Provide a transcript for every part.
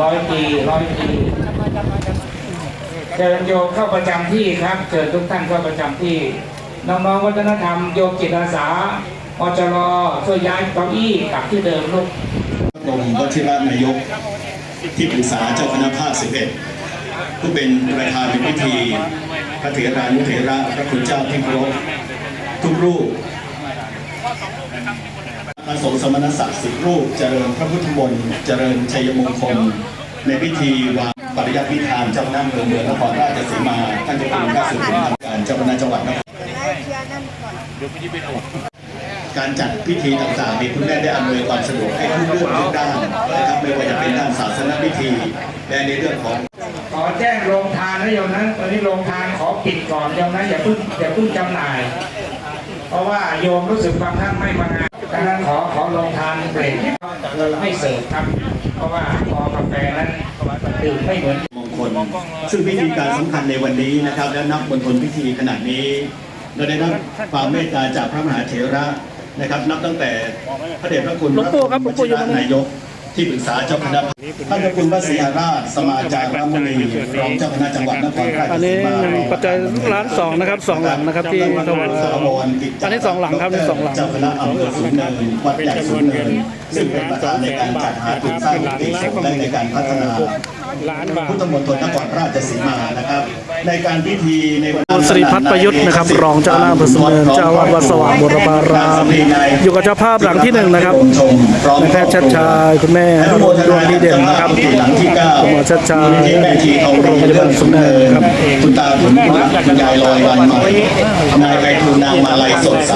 ร้อยปีร้อยปีเชิญโยมเข้าประจำที่ครับเชิญทุกท่านเข้าประจำที่น้องๆวัฒนธรรมโยมจิตอาสาอจรช่วยย้ายเก้าอี้กลับที่เดิมลูกกรมวชิรนายกที่ปรึกษาเจ้าคณะภาค 11 ผู้เป็นประธานในพิธีพระเถรานุเถระพระคุณเจ้าที่เคารพทุกรูป ระสงฆ์สมณศักดิ์สิบรูป เจริญพระพุทธมนต์เจริญชัยมงคล ในพิธีวางปริยัติพิธานเจ้าคณะอำเภอเมืองนครราชสีมาท่านจ้าคุณข้าสุรินทร์ทำการเจ้าคณะจังหวัดนครการจัดพิธีต่างๆนี้คุณแม่ได้อำนวยความสะดวกให้ทุกเรื่องทุกด้านนะครับไม่ว่าจะเป็นด้านศาสนพิธีและในเรื่องของขอแจ้งโรงทานนะโยมนะตอนนี้โรงทานขอปิดก่อนโยมนะอย่าเพิ่งอย่าเพิ่งจำหน่าย เพราะว่าโยมรู้สึกบางท่านไม่มางาน ดังนั้นขอขอโรงทานเบรกเลยไม่เสิร์ฟครับ เพราะว่าพอกาแฟนั้นดื่มไม่เหมือนมงคล ซึ่งพิธีการสำคัญในวันนี้นะครับ และนับมณฑลพิธีขนาดนี้ เราได้รับความเมตตาจากพระมหาเถระนะครับ นับตั้งแต่พระเดชพระคุณหลวงปู่ครับหลวงปู่อยู่ตรงนี้นายก ที่ปรึกษาเจ้าคณะท่านเจ้าคุณพระศรีหราชสมาจารรมุนีรองเจ้าคณะจังหวัดนครราชอันสีนี้มาปัจจัยร้านสองนะครับสองหลังนะครับที่ถวายอันนี้สองหลังครับนี่สองหลังเจ้าคณะอำเภอสูงเนินวัดใหญ่สูงเนินซึ่งเป็นประธานในการจัดหาทุนสร้างกุฏิสงฆ์และในการพัฒนาล้านบาทพุทธมณฑลนครราชสีมานะครับ ในการพิธีในวันคุณสิริพัฒน์ประยุทธ์นะครับ รองเจ้าคณะอำเภอสูงเนินเจ้าอาวาสวัดสว่างบุรพารามอยู่กับเจ้าภาพหลังที่หนึ่งนะครับนายแพทย์ชัดชายคุณแม่อรุณดวงดีเด่นนะครับหลังที่เก้าหมอชัดชายมูลนิธิแม่ชีทองดีเรื่องสุนเนินครับคุณตาคุณรักคุณยายลอยวันใหม่นายไพฑูรย์นางมาลัยสดใส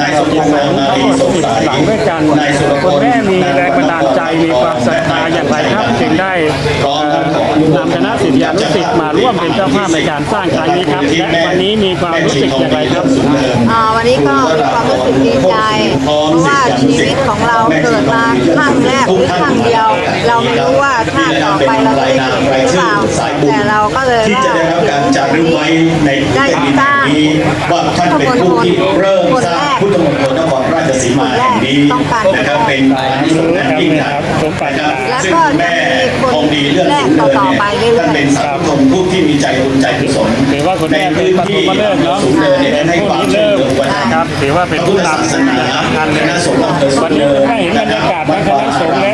นายสมพงษ์นางมาลีสดใสหลังด้วยกันนายสุรพลแม่มีแรงบันดาลใจมีความศรัทธาอย่างไรครับจึงได้พร้อมทั้งขออนุโมนำคณะศิษยานุศิษย์มาร่วมเป็นเจ้าภาพในการสร้างครั้งนี้ครับและวันนี้มีความรู้สึกอย่างไรครับอ่าวันนี้ก็มีความรู้สึกดีใจเพราะว่าชีวิตของเราเกิดมาครั้งแรกหรือครั้งเดียว เราไม่รู้ว่าชาติต่อไปเราจะได้เกิดหรือเปล่าแต่เราก็เลยที่จะได้รับการจารึกไว้ในได้แผ่นดินสร้างแห่งนี้ว่าท่านเป็นผู้ที่เริ่มสร้าง พุทธมณฑลนครราชสีมาแห่งนี้นะครับเป็นอานิสงส์อันยิ่งใหญ่นะครับแล้วซึ่งก็แม่จะมีคนทองดีเรื่องแรกสูงเนินต่อเนี่ยๆไปเรื่อยๆท่านเป็นสาธุชนผู้ที่มีใจบุญใจกุศลถือว่าคุณในแม่เป็พื้นนปฐที่มฤกษ์เนาะสูงเนินเนี่ยได้ให้ความช่วยเหลือวัฒนธรรครัมบถือว่าเป็นพระพุผู้ทธศาสนำนาสำคัญคเลยณะสงฆ์อำเภอสูวังนเนินี้นได้เห็นบรรยากาศทั้งคณะสงฆ์และ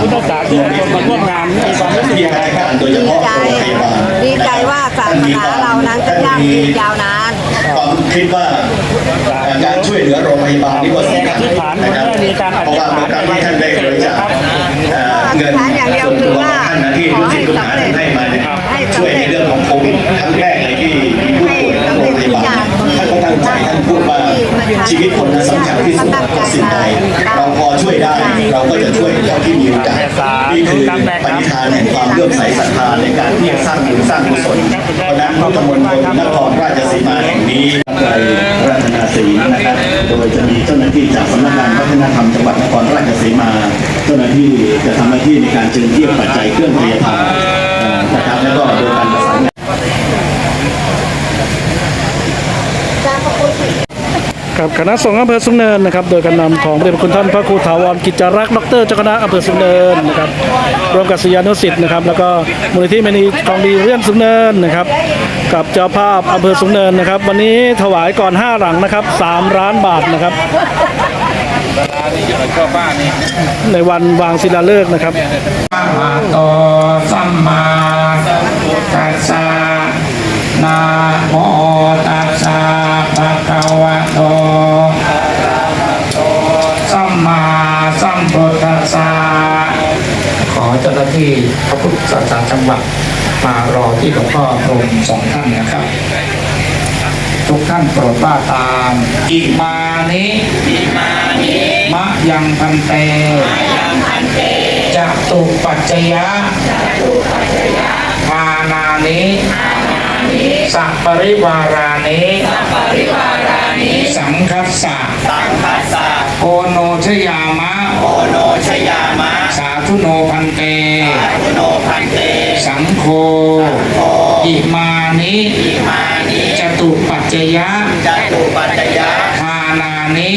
พุทธศาสนิกชนมาร่วมงานมีความรู้สึกที่อย่างไรราชคการับรโดยเฉดีพาะใจโรงพยาบาลดีใจว่าศาสนาเรานั้นจะยั่งยืนยาวนานความคิดว่าการช่วยเหลือโรงพยาบาลนี่ก็สำคัญนะครับเพราะว่าเมื่อครั้ที่ท่านได้บริจาคเงินส่วนตัวของท่านนะที่ลูกศิษย์ลูกหาท่านให้มาเนี่ยช่วยในเรื่องของโควิดครั้งแรกเลยที่มีผู้ป่วยโรงพยาบาลท่านก็ตั้งใจท่านพูดว่าชีวิตคนนั้นสำคัญที่สุดสิ่งใดเราพอช่วยได้เราก็จะช่วยเท่าที่มีโอกาสนี่คือปณิธานแห่งความเลื่อมใสศรัทธาในการที่จะสร้างบุญสร้างกุศลเพราะนั้นพุทธมณฑลนครราชสีมาแห่งนี้ไตรราชนาศี ยจะมีเจ้าหน้าที่จากสำนักงานวัฒนธรรมจังหวัดนครราชสีมา เจ้าหน้าที่จะทำหน้าที่ในการจึงเทียบปัจจัยเครื่องพยาธรรมนะครับแล้วก็โดยการประสานงานกับคณะสงฆ์อำเภอสุงเนินนะครับ โดยการนำของพระเดชพระคุณท่านพระครูถาวรกิจจารักษ์ดรเจ้าคณะอำเภอสุงเนินนะครับรวมกับศิยานุศิษย์นะครับ แล้วก็มูลนิธิมณีทองดีเรื่องสุงเนินนะครับ กับเจ้าภาพอำเภอสุงเนินนะครับ วันนี้ถวายก่อน 5 หลังนะครับ3ล้านบาทนะครับ ในวันวางศิลาฤกษ์นะครับอะระหะโตสัมมาสัมพุทธัสสะนะโมตัสสะภะคะวะโตสัมมาสัมพุทธัสสะขอเจ้าหน้าที่พระพุทธศาสนาจังหวัด มารอที่หลวงพ่อพรหมสองท่านนะครับ ทุกท่านโปรดว่าตามอิมานิอิมานิมะยังพันเตมะยังพันเตจตุปัจจยะจตุปัจจยะทานานิทานานิสัพปริวารานิสัพปริวารานิสังคัสสะสังคัสสะโอโนชยามะโอโนชยามะ สาธุโนพันเตสาธุโนพันเต สังโฆอิมานิอิมานิจตุปัจจยะจตุปัจจยะทานานิ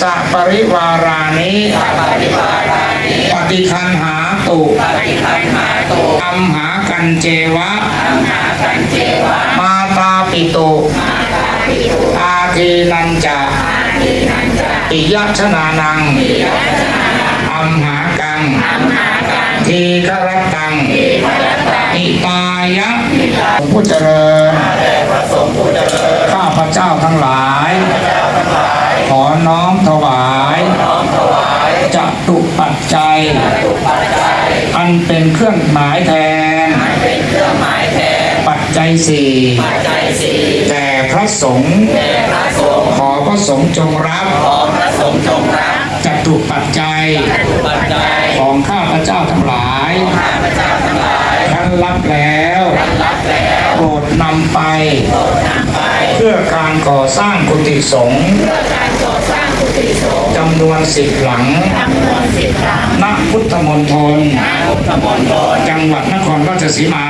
สัปริวารานิปฏิคันหาตุอัมหากันเจวะ มาตาปิตุอาทีนันจะปิยชนานังอั มหากังทีฆรตังอิตายะผู้เจริญข้าพเจ้าทั้งหลาย ขอน้อมถวายจัตุปัจจัย อันเป็นเครื่องหมายแทน ปัจจัยสี่แต่พระสงฆ์ขอพระสงฆ์จงรับจั ตุปัจจัย ของข้าพเจ้าทั้งหลายท่านรับแล้วโปรดนำไป เพื่อการก่อสร้างกุฏิสงฆ์จำนวนสิบหลังณพุทธมณฑลจังหวัดนครราชสีมา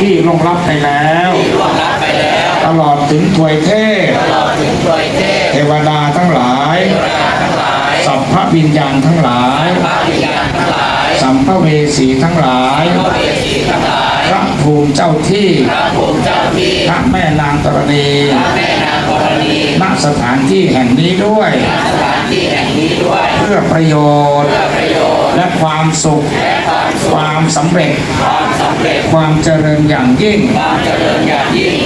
ที่ล่วงลับไปแล้ว ตลอดถึงถวยเทพเทวดาทั้งหลายสัพพะวิญญาณทั้งหลายสัมภเวสีทั้งหลายพระภูมิเจ้าที่พระแม่นางตรณีณสถานที่แห่งนี้ด้วย เพื่อประโยชน์และความสุข ความสำเร็จ ความเจริญอย่างยิ่ง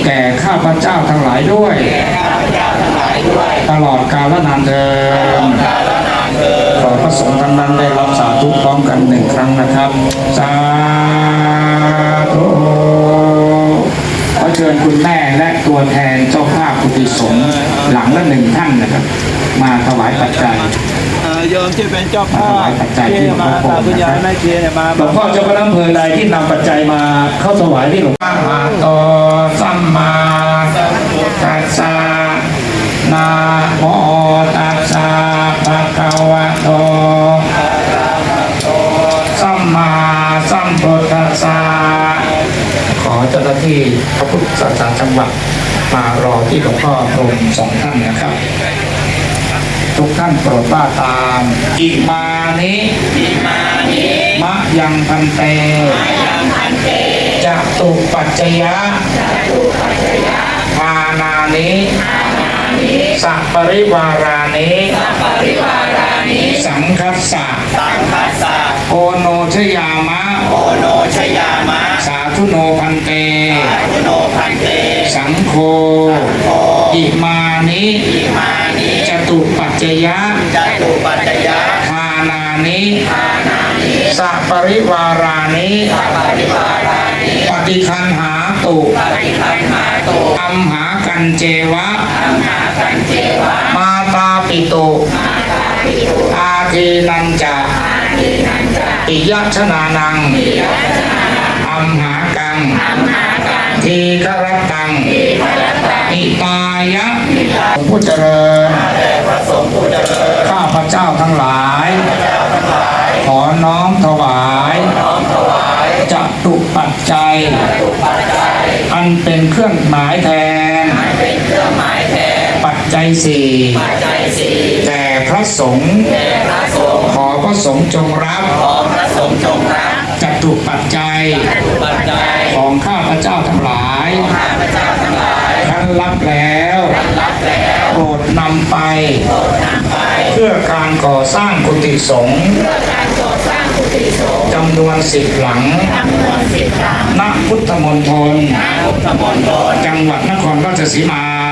แก่ข้าพเจ้าทั้งหลายด้วย ตลอดกาลนานเทินขอพระสงฆ์ท่านนั้นได้รับสาธุพร้อมกันหนึ่งครั้งนะครับ สาธุขอเชิญคุณแม่และตัวแทนเจ้าภาพกุฏิสงฆ์หลังละหนึ่งท่านนะครับ มาถวายปัจจัยเอ่อโยม ที่เป็นเจ้าภาถวาพยปัจจัยที่มาตาคุณยายแม่เชียเนี่ยมาหลวงพ่อเจ้าคณะอำเภอใดที่นำปัจจัยมาเข้าถวายที่หลวงพ่อมาโตสัมมาตัสสะนะโมตัสสะภะคะวะโตสัมมาสัมพุทธัสสะขอเจ้าหน้าที่พระพุทธศาสนาจังหวัดมารอที่หลวงพ่อพรมสองท่านนะครับ ทุกท่านโปรดว่าตามอิมานิมะยังพันเตจะตุปัจจยะทานานิสัปริวารานิสังคัสสะโอโนชยามะ สาธุโนพันเตสั งโฆอิมานิจตุปัจจยะทานานิสัปริวารานิปฏิคันหาตุอัมหากันเจวะมา ตาปิตุอาทีนันจะปิยชนานังอัมหากังทีฆรตังอิตายะผู้เจริญข้าพเจ้าทั้งหลาย ขอน้อมถวายจัตุปัจจัย อันเป็นเครื่องหมายแทนปัจ จัยสี่แต่พระสงฆ์ขอพระสงฆ์จงรับจัตุปัจจัย ของข้าพเจ้าทั้งหลายท่านรับแล้วโปรดนำไป เพื่อการก่อสร้างกุฏิสงฆ์จำนวนสิบหลังณพุทธมณฑลจังหวัดนครราชสีมา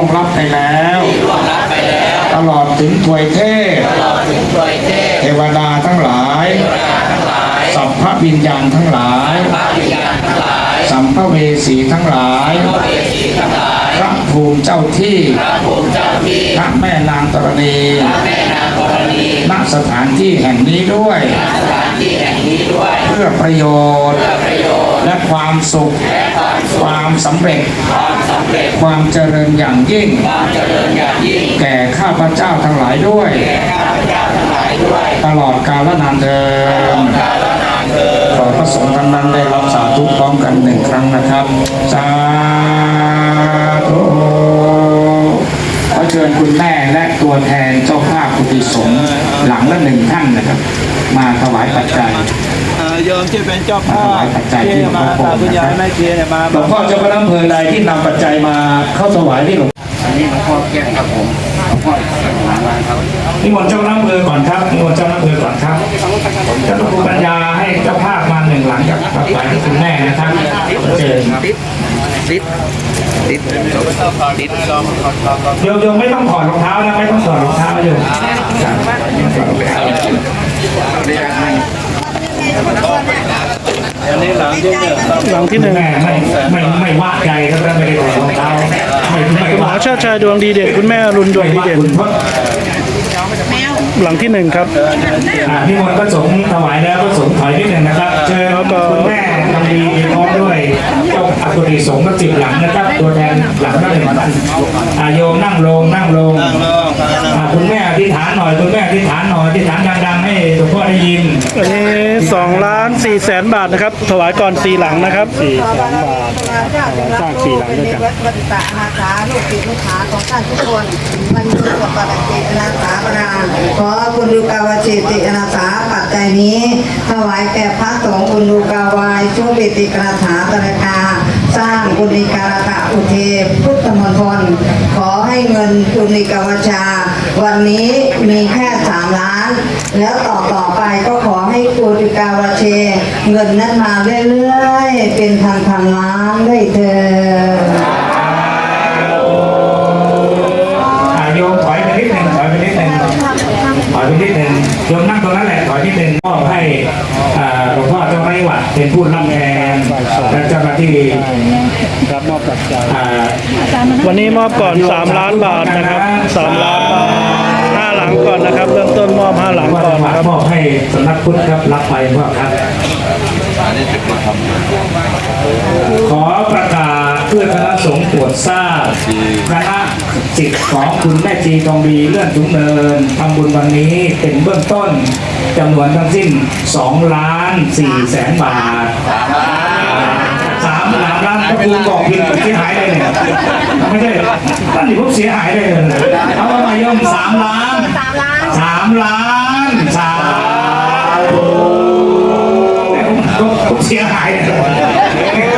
วงลับไปแล้ว ตลอดถึงถวยเทพเทวดาทั้งหลายสัพพะวิญญาณทั้งหลายสัมภเวสีทั้งหลายพระภูมิเจ้าที่พระแม่นางตรณีณสถานที่แห่งนี้ด้วย เพื่อประโยชน์ และความสุข ความสำเร็จ ความเจริญอย่างยิ่ง แก่ข้าพเจ้าทั้งหลายด้วย ตลอดกาลนานเดิมขอพระสงฆ์ท่านนั้นได้รับสาธุพร้อมกันหนึ่งครั้งนะครับ สาธุขอเชิญคุณแม่และตัวแทนเจ้าภาพกุฏิสงฆ์หลังละหนึ่งท่านนะครับ มาถวายปัจจัยเอ่อโย มที่เป็นเจ้าภาพที่มาตาดคุณยายแม่เชียเนี่ยมาหลวงพ่อเจ้าคณะอำเภอใดที่นำปัจจัยมาเข้าถวายที่หลวงอันนี้หลวงพ่อแก้ครับผมหลวงพ่อครับนิมนต์เจ้าคณะอำเภอก่อนครับนิมนต์เจ้าคณะอำเภอก่อนครับจ้าพระครูปัญญาให้เจ้าภาพมาหนึ่งหลังจากปัจจัยให้คุณแม่นะครับเชิญโยมโยมไม่ต้องถอดรองเท้านะไม่ต้องถอดรองเท้าโยมไม่ต้องถอดรองเท้าอันนี้หลังที่เนี่ยครับ หลังที่หนึ่งแม่ไม่ไม่ไม่ว่าใจครับไม่ได้ถอดรองเท้าไม่ไม่คุณหมว่าอชาติชายดวงดีเด่นคุณแม่อรุณดวงไม่ดีว่าเด่นคุณเพราะหลังที่หนึ่งครับ อ่าพี่มนต์พระสงฆ์ถวายแล้วพระสงฆ์ถอยนิดหนึ่งนะครับ เชิญแล้วก็ คุณแม่ทำดีพร้อมด้วยเจ้าอากุฎีสงฆ์ก็สิบหลังนะครับ ตัวแทนหลังละหนึ่งท่านอาโยมนั่งลงนั่งลงอ่าคุณแม่อธิษฐาน หน่อยคุณแม่อธิษฐานหน่อยอธิษฐานดังๆให้หลวงพ่อได้ยินอันนี้สองล้านสี่แสนบาทนะครับ ถวายก่อนสี่หลังนะครับสี่แสนบาทสร้างสี่หลังด้วยกันวัดตะอาสาลูกศิษย์ลูกหาของท่านทุกคนมันมีกับปฏิจิตนาสาปนาขอคุณดูกาวจิตินาสาปัจจัยนี้ถวายแก่พระสงฆ์คุณดูกาวายช่วงปิติกราถาตระกาสร้างกุณิการกะอุเทพุทธมณฑลขอให้เงินกุณิกาวชา วันนี้มีแค่สามล้าน แล้วต่อต่อไปก็ขอให้กุณิกาวเช เงินนั้นมาเรื่อยๆ เป็นพันพันล้านได้เถิดอ่าโยมถอยไปนิดหนึ่งถอยไปนิดหนึ่งถอยไปนิดหนึ่งโยมนั่งตรงนั้นแหละถอยนิดหนึ่งมอบให้ อ่าหลวงพ่อเจ้าไม้หวัดเป็นผู้รับแทนและเจ้าหน้าที่รับมอบปัจจัยอ่าวันนี้มอบก่อนสามล้านบาทนะครับสามล้านบาทห้าหลังก่อนนะครับ เริ่มต้นมอบห้าหลังว่าก่อนจะนะครับมอบให้สำนักพุทธครับรับไปพ่อครับขอประกาศ เพื่อคณะสงฆ์ตรวจทราบคณะจิตของคุณแม่จีทองดีเลื่อนถุงเนินทำบุญวันนี้เป็นเบื้องต้นจำนวนทั้งสิ้น2ล้าน4แสนบาทสามล้านล้านก็คุณบอกผิดเสียหายเลยเนี่ยไม่ใช่ท่านนี่ผมเสียหายเลยเขาก็มาย่อมสามล้านสามล้านสามผมเสียหายเย